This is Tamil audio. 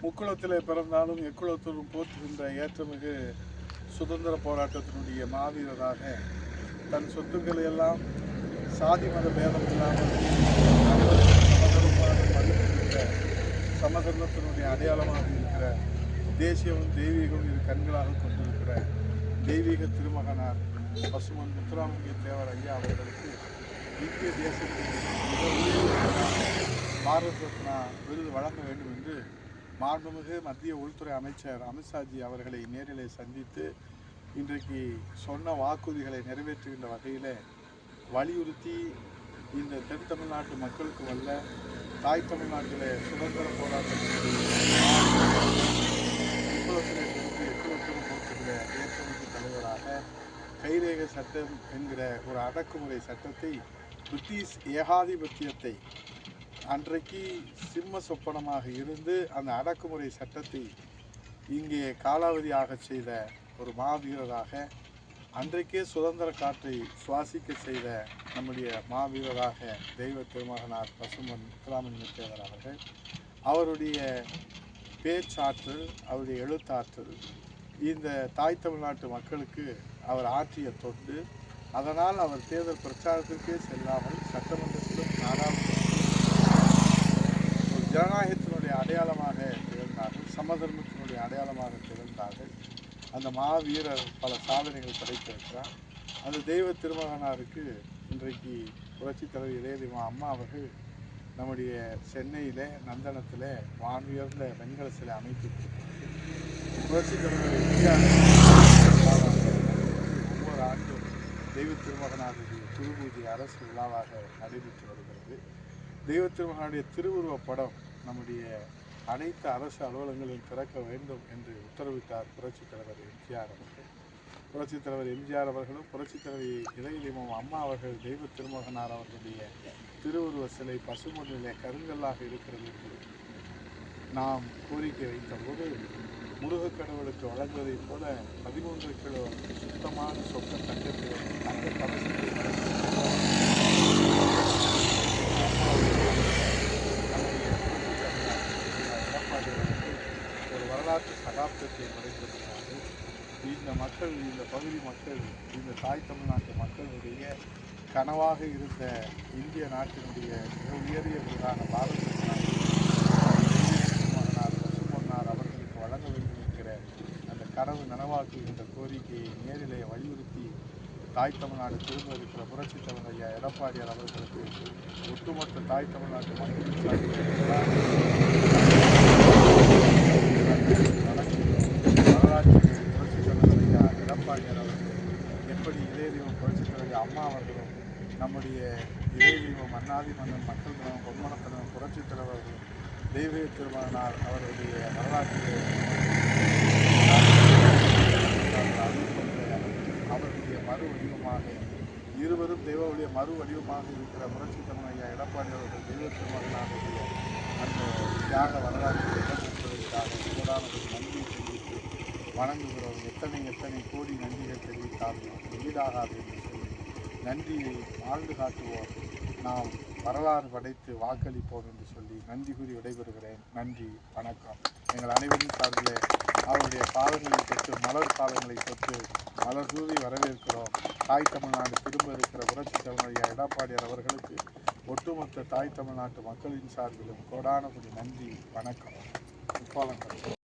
முக்குளத்திலே பிறந்தாலும் எக்குளத்தோறும் போற்றுகின்ற ஏற்றமிகு சுதந்திர போராட்டத்தினுடைய மாவீரராக தன் சொத்துக்களை எல்லாம் சாதி மத பேதம் இல்லாமல் சமதர்மத்தினுடைய அடையாளமாக இருக்கிற தேசியமும் தெய்வீகமும் இரு கண்களாக கொண்டிருக்கிற தெய்வீக திருமகனார் பசுமன் முத்துராமலிங்க தேவர் ஐயா அவர்களுக்கு இந்திய தேசத்தின் பாரத ரத்னா விருது வழங்க வேண்டும் என்று மாண்புமிகு மத்திய உள்துறை அமைச்சர் அமித்ஷாஜி அவர்களை நேரிலே சந்தித்து இன்றைக்கு சொன்ன வாக்குறுதிகளை நிறைவேற்றுகின்ற வகையில் வலியுறுத்தி இந்த தென் தமிழ்நாட்டு மக்களுக்கு வல்ல தாய் தமிழ்நாட்டில் சுதந்திர போராட்டத்தினுடைய இருந்து எட்டுவத்திலும் போற்றுகிற தலைவராக கைரேக சட்டம் என்கிற ஒரு அடக்குமுறை சட்டத்தை பிரிட்டிஷ் ஏகாதிபத்தியத்தை அன்றைக்கு சிம்ம சொப்பனமாக இருந்து அந்த அடக்குமுறை சட்டத்தை இங்கே காலாவதியாக செய்த ஒரு மாவீரராக அன்றைக்கே சுதந்திர காற்றை சுவாசிக்க செய்த நம்முடைய மாவீரராக தெய்வ திருமகனார் பசுமன் முத்துராமலிங்க தேவர் அவர்கள் அவருடைய பேச்சாற்றல் அவருடைய எழுத்தாற்றல் இந்த தாய் தமிழ்நாட்டு மக்களுக்கு அவர் ஆற்றிய தொண்டு அதனால் அவர் தேர்தல் பிரச்சாரத்திற்கே செல்லாமல் சட்டமன்றத்திலும் நாடாளுமன்ற ஜனநாயகத்தினுடைய அடையாளமாக திகழ்ந்தார்கள் சமதர்மத்தினுடைய அடையாளமாக திகழ்ந்தார்கள். அந்த மாவீரர் பல சாதனைகள் படைத்திருக்கிறார். அந்த தெய்வ திருமகனாருக்கு இன்றைக்கு புரட்சித் தலைவர் இளையதிமா அம்மா அவர்கள் நம்முடைய சென்னையிலே நந்தனத்தில் வானுயர்ந்த வெண்கல சிலை அமைத்து புரட்சி புரட்சித் தலைவர் ஒவ்வொரு ஆண்டும் தெய்வ திருமகனாருடைய திருபூஜை அரசு விழாவாக நடைபெற்று வருகிறது. தெய்வ திருமகனுடைய படம் நம்முடைய அனைத்து அரசு அலுவலகங்களில் திறக்க வேண்டும் என்று உத்தரவிட்டார் புரட்சித் தலைவர் எம்ஜிஆர் அவர்கள். புரட்சித் தலைவர் எம்ஜிஆர் அவர்களும் புரட்சித் தலைவர் இளையலிமம் அம்மா அவர்கள் தெய்வ திருமகனார் அவர்களுடைய திருவுருவ சிலை பசுமொழியிலே கருங்கல்லாக இருக்கிறது என்று நாம் கோரிக்கை வைத்தபோது முருகக் கடவுளுக்கு வழங்குவதைப் போல பதிமூன்று கிலோ சுத்தமான சொக்க தங்கத்தில் தங்க கவசத்தை எடப்பாடி அவர்கள் ஒரு வரலாற்று சகாப்தத்தை படைத்திருக்கிறார்கள். இந்த மக்கள் இந்த பகுதி மக்கள் இந்த தாய் தமிழ்நாட்டு மக்களுடைய கனவாக இருந்த இந்திய நாட்டினுடைய மிக உயரிய விருதான பாரத ரத்னா மகனார் பசுமன்னார் அவர்களுக்கு வழங்க வேண்டும் என்கிற அந்த கனவு நனவாக்குகின்ற கோரிக்கையை நேரிலே வலியுறுத்தி தாய் தமிழ்நாடு திரும்ப இருக்கிற புரட்சி தலைவர் ஐயா எடப்பாடியார் அவர்களுக்கு ஒட்டுமொத்த தாய் தமிழ்நாட்டு மக்களின் சார்பில் வரலாற்றில் புரட்சித் தலைவர் ஐயா எடப்பாடியார் அவர்கள் எப்படி இதயதெய்வம் புரட்சித் தலைவர் அம்மா அவர்களும் நம்முடைய இதயதெய்வம் அண்ணாதி மன்னன் மக்கள் தினம் பொன்மனத்தனம் புரட்சித் தலைவர்களும் தெய்வீக திருமணனார் அவருடைய வரலாற்று அவருடைய மறு வடிவமாக இருவரும் தெய்வவுடைய மறு வடிவமாக இருக்கிற புரட்சி தமிழ் ஐயா எடப்பாடி அவர்கள் தெய்வ திருமகனாருடைய அந்த தியாக வரலாற்றை இடம்பெற்றதற்காக கோடானது நன்றி தெரிவித்து வணங்குகிறோம். எத்தனை எத்தனை கோடி நன்றிகள் தெரிவித்தாலும் ஈடாகாது என்று நன்றியை வாழ்ந்து காட்டுவோம். நாம் வரலாறு படைத்து வாக்களிப்போம் என்று சொல்லி நன்றி கூறி விடைபெறுகிறேன். நன்றி வணக்கம். எங்கள் அனைவரின் சார்பில் அவருடைய பாதங்களை தொட்டு மலர் பாதங்களை தொட்டு மலர் தூவி வரவேற்கிறோம். தாய் தமிழ்நாடு திரும்ப இருக்கிற புரட்சி தலைவர் எடப்பாடியார் அவர்களுக்கு ஒட்டுமொத்த தாய் தமிழ்நாட்டு மக்களின் சார்பிலும் கோடான கோடி நன்றி வணக்கம். முப்பாலங்கள்